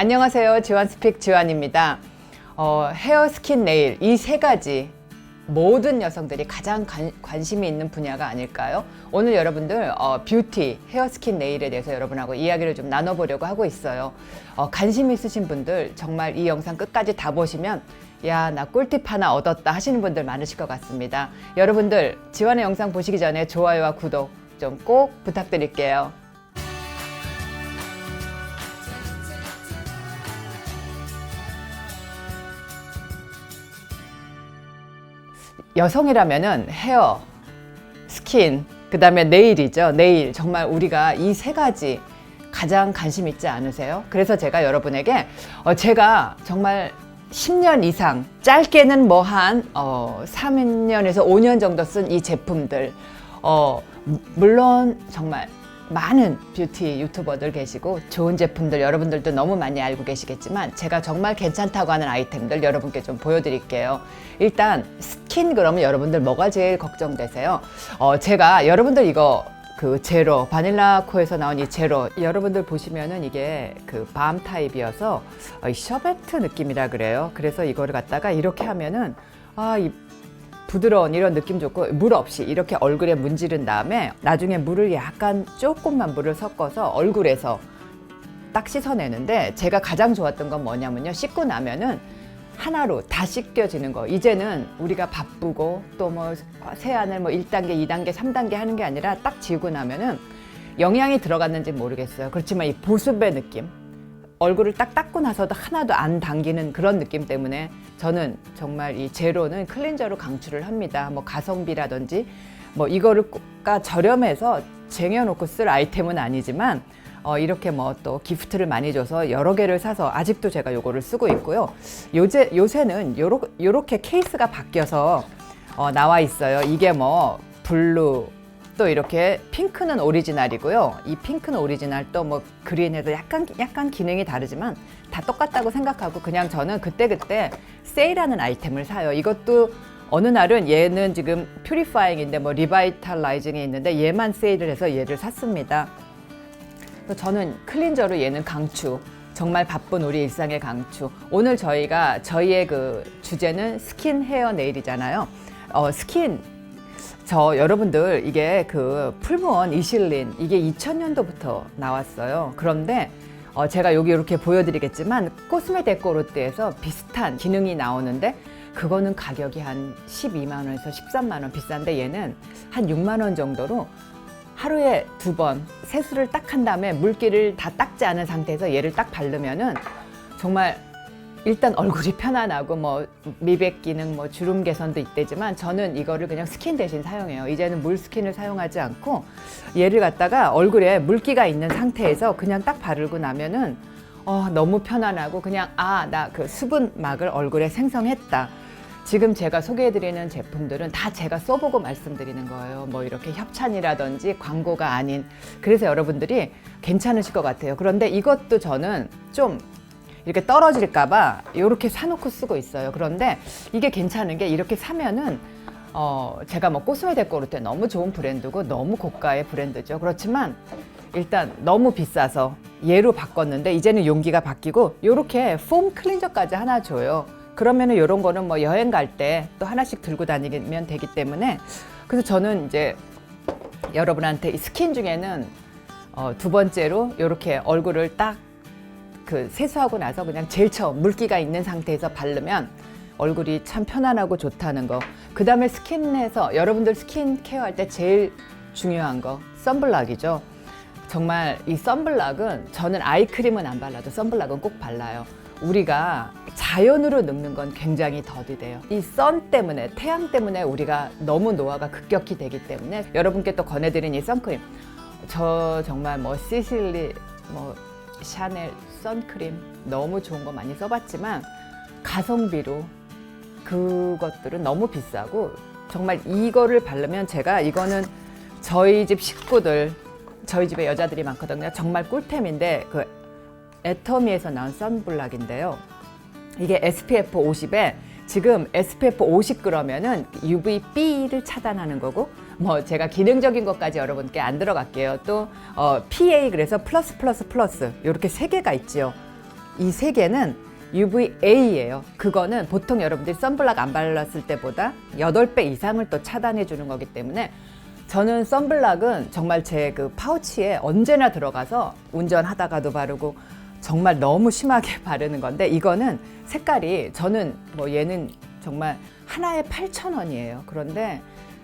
안녕하세요. 지완스픽 지완입니다. 어, 헤어, 스킨, 네일 이 세 가지 모든 여성들이 가장 관, 관심이 있는 분야가 아닐까요? 오늘 여러분들 어, 뷰티, 헤어, 스킨, 네일에 대해서 여러분하고 이야기를 좀 나눠보려고 하고 있어요. 어, 관심 있으신 분들 정말 이 영상 끝까지 다 보시면 야, 나 꿀팁 하나 얻었다 하시는 분들 많으실 것 같습니다. 여러분들 지완의 영상 보시기 전에 좋아요와 구독 좀 꼭 부탁드릴게요. 여성이라면은 헤어, 스킨, 그 다음에 네일이죠. 네일. 정말 우리가 이 세 가지 가장 관심 있지 않으세요? 그래서 제가 여러분에게 어, 제가 정말 10년 이상, 짧게는 뭐한 어, 3년에서 5년 정도 쓴 이 제품들, 어, 물론 정말 많은 뷰티 유튜버들 계시고 좋은 제품들 여러분들도 너무 많이 알고 계시겠지만 제가 정말 괜찮다고 하는 아이템들 여러분께 좀 보여드릴게요. 일단 스킨 그러면 여러분들 뭐가 제일 걱정되세요? 어, 제가 여러분들 이거 그 제로 바닐라 코에서 나온 이 제로 여러분들 보시면은 이게 그 밤 타입이어서 어, 이 셔베트 느낌이라 그래요. 그래서 이거를 갖다가 이렇게 하면은 아이 부드러운 이런 느낌 좋고 물 없이 이렇게 얼굴에 문지른 다음에 나중에 물을 약간 조금만 물을 섞어서 얼굴에서 딱 씻어내는데 제가 가장 좋았던 건 뭐냐면요. 씻고 나면은 하나로 다 씻겨지는 거. 이제는 우리가 바쁘고 또 뭐 세안을 뭐 1단계, 2단계, 3단계 하는 게 아니라 딱 지우고 나면은 영양이 들어갔는지 모르겠어요. 그렇지만 이 보습의 느낌 얼굴을 딱 닦고 나서도 하나도 안 당기는 그런 느낌 때문에 저는 정말 이 제로는 클렌저로 강추를 합니다. 뭐 가성비라든지 뭐 이거를 가 저렴해서 쟁여놓고 쓸 아이템은 아니지만 어 이렇게 뭐 또 기프트를 많이 줘서 여러 개를 사서 아직도 제가 요거를 쓰고 있고요. 요새 요새는 요러, 요렇게 케이스가 바뀌어서 어 나와 있어요. 이게 뭐 블루 또 이렇게 핑크는 오리지널이고요. 이 핑크는 오리지널 또 뭐 그린에도 약간 약간 기능이 다르지만 다 똑같다고 생각하고 그냥 저는 그때그때 세일하는 아이템을 사요. 이것도 어느 날은 얘는 지금 퓨리파잉인데 뭐 리바이탈라이징에 있는데 얘만 세일을 해서 얘를 샀습니다. 저는 클린저로 얘는 강추. 정말 바쁜 우리 일상의 강추. 오늘 저희가 저희의 그 주제는 스킨 헤어 네일이잖아요. 어, 스킨 저 여러분들 이게 그 풀무원 이실린 이게 2000년도부터 나왔어요. 그런데 어 제가 여기 이렇게 보여드리겠지만 코스메 데코르트에서 비슷한 기능이 나오는데 그거는 가격이 한 12만 원에서 13만 원 비싼데 얘는 한 6만 원 정도로 하루에 두 번 세수를 딱 한 다음에 물기를 다 닦지 않은 상태에서 얘를 딱 바르면은 정말 일단 얼굴이 편안하고 뭐 미백 기능 뭐 주름 개선도 있대지만 저는 이거를 그냥 스킨 대신 사용해요. 이제는 물 스킨을 사용하지 않고 얘를 갖다가 얼굴에 물기가 있는 상태에서 그냥 딱 바르고 나면은 어, 너무 편안하고 그냥 아 나 그 수분막을 얼굴에 생성했다. 지금 제가 소개해드리는 제품들은 다 제가 써보고 말씀드리는 거예요. 뭐 이렇게 협찬이라든지 광고가 아닌. 그래서 여러분들이 괜찮으실 것 같아요. 그런데 이것도 저는 좀 이렇게 떨어질까봐 이렇게 사놓고 쓰고 있어요. 그런데 이게 괜찮은 게 이렇게 사면은 어 제가 뭐 코스메 데코르테 너무 좋은 브랜드고 너무 고가의 브랜드죠. 그렇지만 일단 너무 비싸서 얘로 바꿨는데 이제는 용기가 바뀌고 이렇게 폼 클렌저까지 하나 줘요. 그러면은 이런 거는 뭐 여행 갈 때 또 하나씩 들고 다니면 되기 때문에 그래서 저는 이제 여러분한테 이 스킨 중에는 어, 두 번째로 이렇게 얼굴을 딱 그 세수하고 나서 그냥 제일 처음 물기가 있는 상태에서 바르면 얼굴이 참 편안하고 좋다는 거. 그 다음에 스킨에서 여러분들 스킨 케어할 때 제일 중요한 거 선블락이죠. 정말 이 선블락은 저는 아이크림은 안 발라도 선블락은 꼭 발라요. 우리가 자연으로 늙는 건 굉장히 더디돼요. 이 선 때문에 태양 때문에 우리가 너무 노화가 급격히 되기 때문에 여러분께 또 권해드린 이 선크림 저 정말 뭐 시실리 뭐 샤넬 선크림 너무 좋은 거 많이 써봤지만 가성비로 그것들은 너무 비싸고 정말 이거를 바르면 제가 이거는 저희 집 식구들 저희 집에 여자들이 많거든요. 정말 꿀템인데 그 애터미에서 나온 선블락인데요. 이게 SPF 50에 지금 SPF 50 그러면은 UVB를 차단하는 거고 뭐 제가 기능적인 것까지 여러분께 안 들어갈게요. 또 어, PA 그래서 플러스 플러스 플러스 이렇게 세 개가 있지요. 이 세 개는 UVA예요. 그거는 보통 여러분들이 선블락 안 발랐을 때보다 8배 이상을 또 차단해 주는 거기 때문에 저는 선블락은 정말 제 그 파우치에 언제나 들어가서 운전하다가도 바르고 정말 너무 심하게 바르는 건데 이거는 색깔이 저는 뭐 얘는 정말 하나에 8,000원이에요. 그런데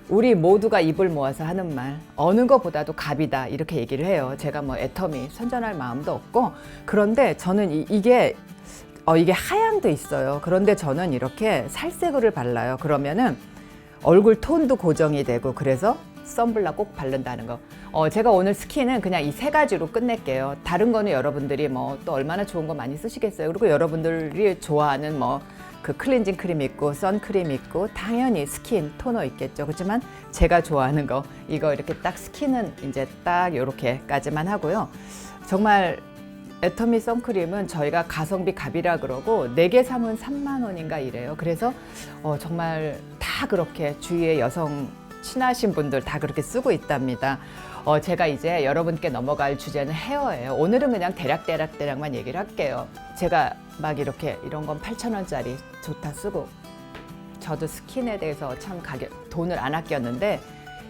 우리 모두가 입을 모아서 하는 말 어느 것보다도 갑이다 이렇게 얘기를 해요. 제가 뭐 애터미 선전할 마음도 없고 그런데 저는 이, 이게 어, 이게 하향도 있어요. 그런데 저는 이렇게 살색을 발라요. 그러면은 얼굴 톤도 고정이 되고 그래서 선블락 꼭 바른다는 거. 어, 제가 오늘 스킨은 그냥 이 세 가지로 끝낼게요. 다른 거는 여러분들이 뭐 또 얼마나 좋은 거 많이 쓰시겠어요. 그리고 여러분들이 좋아하는 뭐 그 클렌징 크림 있고 선크림 있고 당연히 스킨 토너 있겠죠. 그렇지만 제가 좋아하는 거 이거 이렇게 딱 스킨은 이제 딱 이렇게까지만 하고요. 정말 애터미 선크림은 저희가 가성비 갑이라 그러고 네 개 사면 3만 원인가 이래요. 그래서 어, 정말 다 그렇게 주위의 여성 친하신 분들 다 그렇게 쓰고 있답니다. 어, 제가 이제 여러분께 넘어갈 주제는 헤어예요. 오늘은 그냥 대략 대략 대략만 얘기를 할게요. 제가 막 이렇게 이런 건 8,000원짜리 좋다 쓰고 저도 스킨에 대해서 참 가격 돈을 안 아꼈는데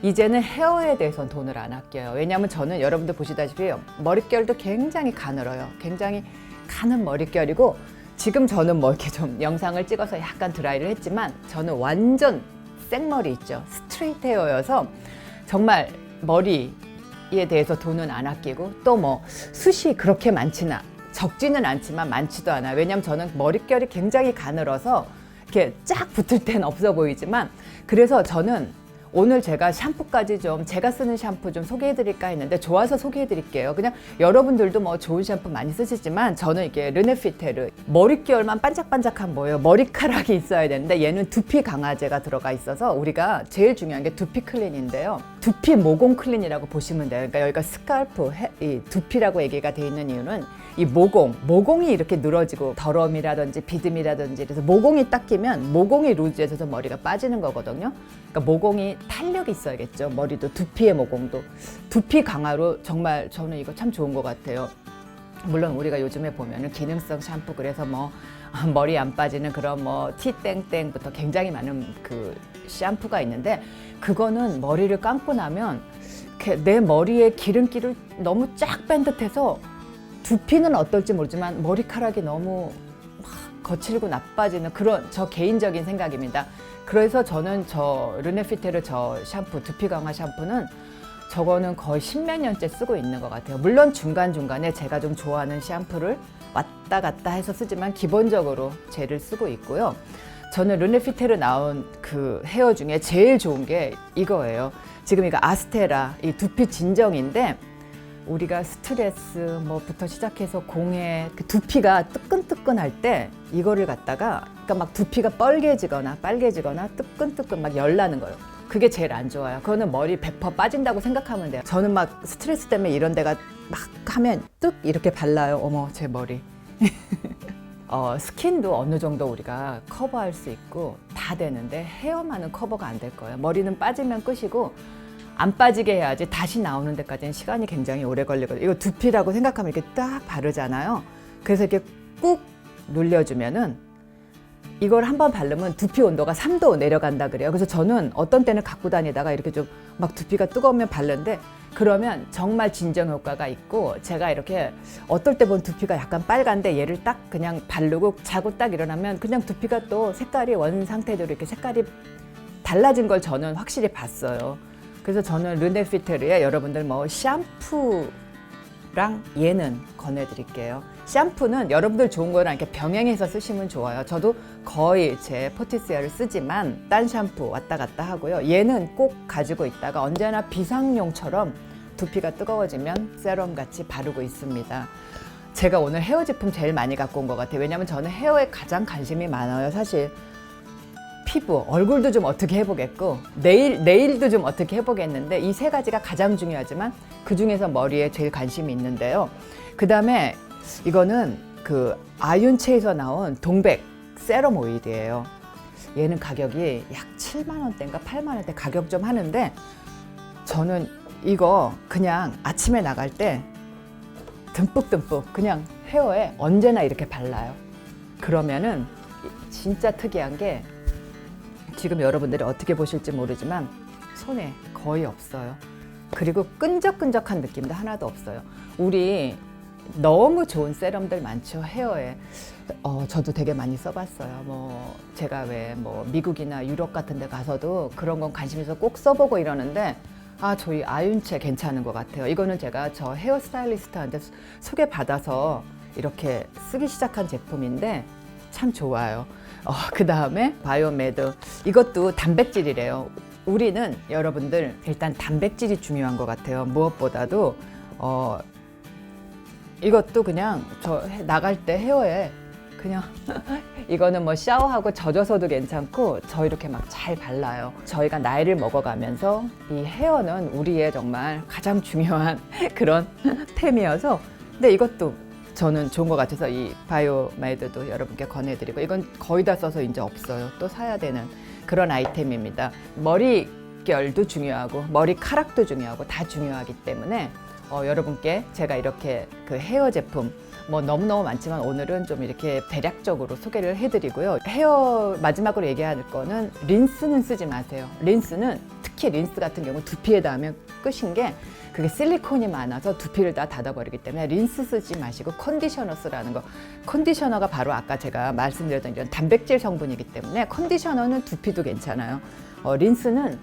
이제는 헤어에 대해서는 돈을 안 아껴요. 왜냐하면 저는 여러분들 보시다시피 머릿결도 굉장히 가늘어요. 굉장히 가는 머릿결이고 지금 저는 뭐 이렇게 좀 영상을 찍어서 약간 드라이를 했지만 저는 완전 생머리 있죠. 스트레이트 헤어여서 정말 머리에 대해서 돈은 안 아끼고 또 뭐 숱이 그렇게 많지는 않- 적지는 않지만 많지도 않아요. 왜냐하면 저는 머릿결이 굉장히 가늘어서 이렇게 쫙 붙을 땐 없어 보이지만 그래서 저는 오늘 제가 샴푸까지 좀 제가 쓰는 샴푸 좀 소개해 드릴까 했는데 좋아서 소개해 드릴게요. 그냥 여러분들도 뭐 좋은 샴푸 많이 쓰시지만 저는 이게 르네피테르 머릿결만 반짝반짝한 뭐예요. 머리카락이 있어야 되는데 얘는 두피 강화제가 들어가 있어서 우리가 제일 중요한 게 두피 클린인데요. 두피 모공 클린이라고 보시면 돼요. 그러니까 여기가 스칼프, 해- 이 두피라고 얘기가 돼 있는 이유는 이 모공, 모공이 이렇게 늘어지고 더럼이라든지 비듬이라든지 그래서 모공이 딱 끼면 모공이 루즈해서 머리가 빠지는 거거든요. 그러니까 모공이 탄력이 있어야겠죠. 머리도 두피의 모공도 두피 강화로 정말 저는 이거 참 좋은 것 같아요. 물론 우리가 요즘에 보면은 기능성 샴푸 그래서 뭐 머리 안 빠지는 그런 뭐 티땡땡부터 굉장히 많은 그 샴푸가 있는데 그거는 머리를 감고 나면 내 머리에 기름기를 너무 쫙 뺀 듯해서 두피는 어떨지 모르지만 머리카락이 너무 막 거칠고 나빠지는 그런 저 개인적인 생각입니다. 그래서 저는 저 르네피테르 저 샴푸 두피 강화 샴푸는 저거는 거의 십몇 년째 쓰고 있는 것 같아요. 물론 중간중간에 제가 좀 좋아하는 샴푸를 왔다 갔다 해서 쓰지만 기본적으로 젤을 쓰고 있고요. 저는 르네피테르 나온 그 헤어 중에 제일 좋은 게 이거예요. 지금 이거 아스테라 이 두피 진정인데 우리가 스트레스 뭐부터 시작해서 공해 그 두피가 뜨끈뜨끈할 때 이거를 갖다가 그러니까 막 두피가 뻘개지거나 빨개지거나 뜨끈뜨끈 막 열나는 거예요. 그게 제일 안 좋아요. 그거는 머리 100% 빠진다고 생각하면 돼요. 저는 막 스트레스 때문에 이런 데가 막 하면 뚝 이렇게 발라요. 어머 제 머리. 어, 스킨도 어느 정도 우리가 커버할 수 있고 다 되는데 헤어만은 커버가 안 될 거예요. 머리는 빠지면 끝이고 안 빠지게 해야지 다시 나오는 데까지는 시간이 굉장히 오래 걸리거든요. 이거 두피라고 생각하면 이렇게 딱 바르잖아요. 그래서 이렇게 꾹 눌려주면은 이걸 한번 바르면 두피 온도가 3도 내려간다 그래요. 그래서 저는 어떤 때는 갖고 다니다가 이렇게 좀 막 두피가 뜨거우면 바르는데 그러면 정말 진정 효과가 있고 제가 이렇게 어떨 때 보면 두피가 약간 빨간데 얘를 딱 그냥 바르고 자고 딱 일어나면 그냥 두피가 또 색깔이 원 상태대로 이렇게 색깔이 달라진 걸 저는 확실히 봤어요. 그래서 저는 르네피테르에 여러분들 뭐 샴푸랑 얘는 권해드릴게요. 샴푸는 여러분들 좋은 거랑 이렇게 병행해서 쓰시면 좋아요. 저도 거의 제 포티스야를 쓰지만 딴 샴푸 왔다 갔다 하고요. 얘는 꼭 가지고 있다가 언제나 비상용처럼 두피가 뜨거워지면 세럼 같이 바르고 있습니다. 제가 오늘 헤어 제품 제일 많이 갖고 온 것 같아요. 왜냐면 저는 헤어에 가장 관심이 많아요. 사실 피부, 얼굴도 좀 어떻게 해보겠고 내일 내일도 좀 어떻게 해보겠는데 이 세 가지가 가장 중요하지만 그 중에서 머리에 제일 관심이 있는데요. 그 다음에 이거는 그 아윤체에서 나온 동백 세럼 오일이에요. 얘는 가격이 약 7만 원대인가 8만 원대 가격 좀 하는데 저는 이거 그냥 아침에 나갈 때 듬뿍듬뿍 그냥 헤어에 언제나 이렇게 발라요. 그러면은 진짜 특이한 게 지금 여러분들이 어떻게 보실지 모르지만 손에 거의 없어요. 그리고 끈적끈적한 느낌도 하나도 없어요. 우리 너무 좋은 세럼들 많죠 헤어에. 어, 저도 되게 많이 써봤어요. 뭐 제가 왜 뭐 미국이나 유럽 같은 데 가서도 그런 건 관심 있어 꼭 써보고 이러는데 아 저희 아윤채 괜찮은 것 같아요. 이거는 제가 저 헤어 스타일리스트한테 소- 소개받아서 이렇게 쓰기 시작한 제품인데 참 좋아요. 어, 그 다음에 바이오메드 이것도 단백질이래요. 우리는 여러분들 일단 단백질이 중요한 것 같아요. 무엇보다도 어, 이것도 그냥 저 해- 나갈 때 헤어에 그냥 이거는 뭐 샤워하고 젖어서도 괜찮고 저 이렇게 막 잘 발라요. 저희가 나이를 먹어가면서 이 헤어는 우리의 정말 가장 중요한 그런 템이어서 근데 이것도 저는 좋은 것 같아서 이 바이오메이드도 여러분께 권해드리고 이건 거의 다 써서 이제 없어요. 또 사야 되는 그런 아이템입니다. 머리결도 중요하고 머리카락도 중요하고 다 중요하기 때문에 어, 여러분께 제가 이렇게 그 헤어 제품 뭐 너무너무 많지만 오늘은 좀 이렇게 대략적으로 소개를 해드리고요. 헤어 마지막으로 얘기할 거는 린스는 쓰지 마세요. 린스는 특히 린스 같은 경우 두피에 닿으면 끝인 게 그게 실리콘이 많아서 두피를 다 닫아버리기 때문에 린스 쓰지 마시고 컨디셔너 쓰라는 거. 컨디셔너가 바로 아까 제가 말씀드렸던 이런 단백질 성분이기 때문에 컨디셔너는 두피도 괜찮아요. 어, 린스는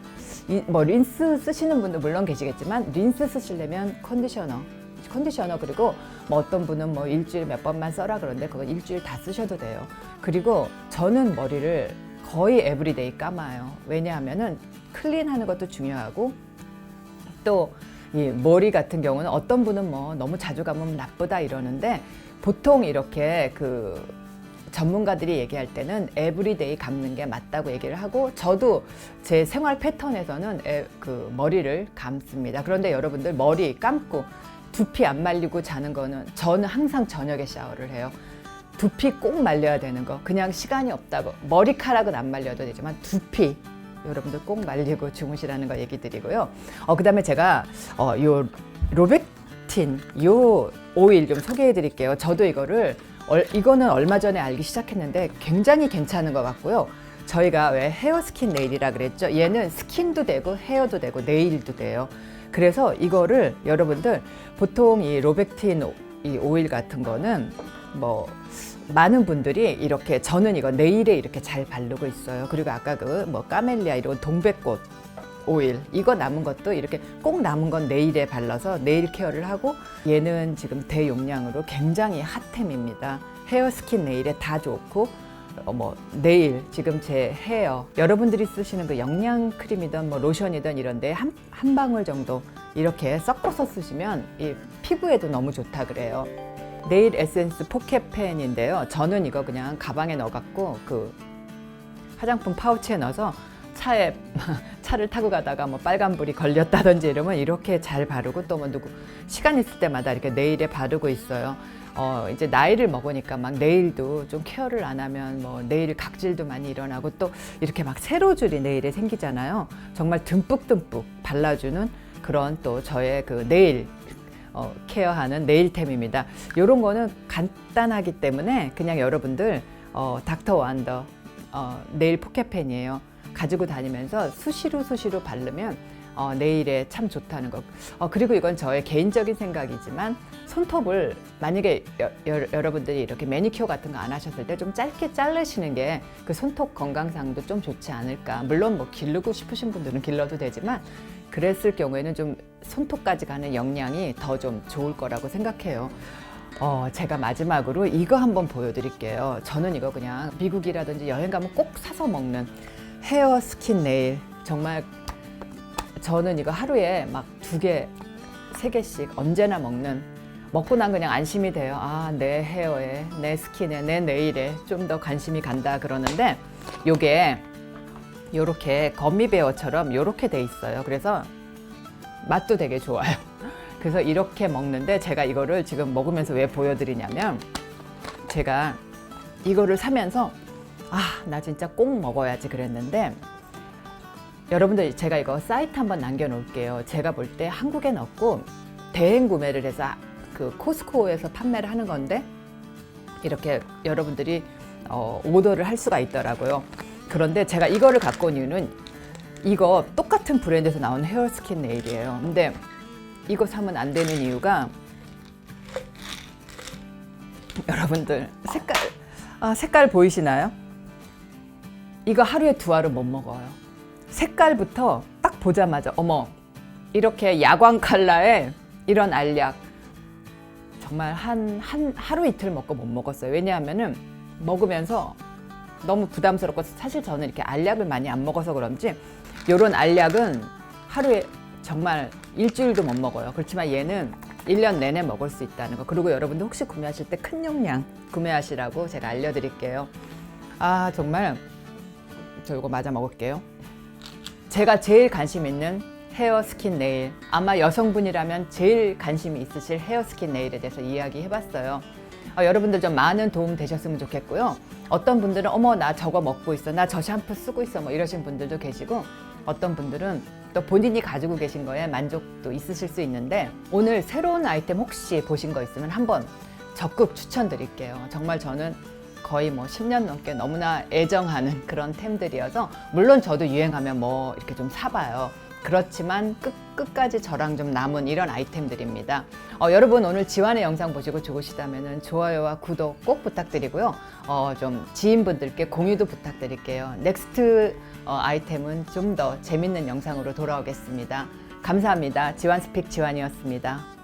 이, 뭐 린스 쓰시는 분도 물론 계시겠지만 린스 쓰시려면 컨디셔너 컨디셔너 그리고 뭐 어떤 분은 뭐 일주일에 몇 번만 써라 그러는데 그건 일주일 다 쓰셔도 돼요. 그리고 저는 머리를 거의 에브리데이 감아요. 왜냐하면은 클린하는 것도 중요하고 또 이 머리 같은 경우는 어떤 분은 뭐 너무 자주 감으면 나쁘다 이러는데 보통 이렇게 그 전문가들이 얘기할 때는 에브리데이 감는 게 맞다고 얘기를 하고 저도 제 생활 패턴에서는 에, 그 머리를 감습니다. 그런데 여러분들 머리 감고 두피 안 말리고 자는 거는 저는 항상 저녁에 샤워를 해요. 두피 꼭 말려야 되는 거. 그냥 시간이 없다고. 머리카락은 안 말려도 되지만 두피 여러분들 꼭 말리고 주무시라는 거 얘기 드리고요. 어 그 다음에 제가 어 요 로백틴 요 오일 좀 소개해 드릴게요. 저도 이거를 얼, 이거는 얼마 전에 알기 시작했는데 굉장히 괜찮은 것 같고요. 저희가 왜 헤어 스킨 네일이라 그랬죠? 얘는 스킨도 되고 헤어도 되고 네일도 돼요. 그래서 이거를 여러분들 보통 이 로백틴 오- 이 오일 같은 거는 뭐 많은 분들이 이렇게 저는 이거 네일에 이렇게 잘 바르고 있어요. 그리고 아까 그 뭐 까멜리아 이런 동백꽃 오일 이거 남은 것도 이렇게 꼭 남은 건 네일에 발라서 네일 케어를 하고 얘는 지금 대용량으로 굉장히 핫템입니다. 헤어 스킨 네일에 다 좋고 어, 뭐 네일 지금 제 헤어 여러분들이 쓰시는 그 영양 크림이든 뭐 로션이든 이런데 한, 한 방울 정도 이렇게 섞어서 쓰시면 이 피부에도 너무 좋다 그래요. 네일 에센스 포켓펜인데요. 저는 이거 그냥 가방에 넣어갖고 그 화장품 파우치에 넣어서 차에 차를 타고 가다가 뭐 빨간불이 걸렸다든지 이러면 이렇게 잘 바르고 또 뭐 누구 시간 있을 때마다 이렇게 네일에 바르고 있어요. 어 이제 나이를 먹으니까 막 네일도 좀 케어를 안 하면 뭐 네일 각질도 많이 일어나고 또 이렇게 막 세로줄이 네일에 생기잖아요. 정말 듬뿍듬뿍 발라주는 그런 또 저의 그 네일 어, 케어하는 네일템입니다. 이런 거는 간단하기 때문에 그냥 여러분들 어, 닥터 완더 어, 네일 포켓펜이에요. 가지고 다니면서 수시로 수시로 바르면 어, 네일에 참 좋다는 거. 어, 그리고 이건 저의 개인적인 생각이지만 손톱을 만약에 여, 러분들이 이렇게 매니큐어 같은 거 안 하셨을 때 좀 짧게 자르시는 게 그 손톱 건강상도 좀 좋지 않을까. 물론 뭐 기르고 싶으신 분들은 길러도 되지만 그랬을 경우에는 좀 손톱까지 가는 영양이 더 좀 좋을 거라고 생각해요. 어, 제가 마지막으로 이거 한번 보여드릴게요. 저는 이거 그냥 미국이라든지 여행 가면 꼭 사서 먹는 헤어 스킨 네일. 정말 저는 이거 하루에 막 두 개, 세 개씩 언제나 먹는 먹고 난 그냥 안심이 돼요. 아, 내 헤어에, 내 스킨에, 내 네일에 좀 더 관심이 간다 그러는데 요게 요렇게 거미베어처럼 요렇게 돼 있어요. 그래서 맛도 되게 좋아요. 그래서 이렇게 먹는데 제가 이거를 지금 먹으면서 왜 보여드리냐면 제가 이거를 사면서 아, 나 진짜 꼭 먹어야지 그랬는데 여러분들 제가 이거 사이트 한번 남겨놓을게요. 제가 볼 때 한국엔 없고 대행 구매를 해서 그 코스코에서 판매를 하는 건데 이렇게 여러분들이 어, 오더를 할 수가 있더라고요. 그런데 제가 이거를 갖고 온 이유는 이거 똑같은 브랜드에서 나온 헤어스킨 네일이에요. 근데 이거 사면 안 되는 이유가 여러분들 색깔 아, 색깔 보이시나요? 이거 하루에 두 알은 못 먹어요. 색깔부터 딱 보자마자 어머 이렇게 야광 컬러에 이런 알약 정말 한, 한 하루 이틀 먹고 못 먹었어요. 왜냐하면은 먹으면서 너무 부담스럽고 사실 저는 이렇게 알약을 많이 안 먹어서 그런지 이런 알약은 하루에 정말 일주일도 못 먹어요. 그렇지만 얘는 1년 내내 먹을 수 있다는 거. 그리고 여러분들 혹시 구매하실 때 큰 용량 구매하시라고 제가 알려드릴게요. 아 정말 저 이거 맞아 먹을게요. 제가 제일 관심 있는 헤어 스킨 네일 아마 여성분이라면 제일 관심이 있으실 헤어 스킨 네일에 대해서 이야기 해 봤어요 아, 여러분들 좀 많은 도움 되셨으면 좋겠고요 어떤 분들은 어머 나 저거 먹고 있어 나 저 샴푸 쓰고 있어 뭐 이러신 분들도 계시고 어떤 분들은 또 본인이 가지고 계신 거에 만족도 있으실 수 있는데 오늘 새로운 아이템 혹시 보신 거 있으면 한번 적극 추천드릴게요 정말 저는 거의 뭐 10년 넘게 너무나 애정하는 그런 템들이어서 물론 저도 유행하면 뭐 이렇게 좀 사봐요. 그렇지만 끝, 끝까지 저랑 좀 남은 이런 아이템들입니다. 어, 여러분 오늘 지환의 영상 보시고 좋으시다면 좋아요와 구독 꼭 부탁드리고요. 어, 좀 지인분들께 공유도 부탁드릴게요. 넥스트 어, 아이템은 좀 더 재밌는 영상으로 돌아오겠습니다. 감사합니다. 지환 스픽 지환이었습니다.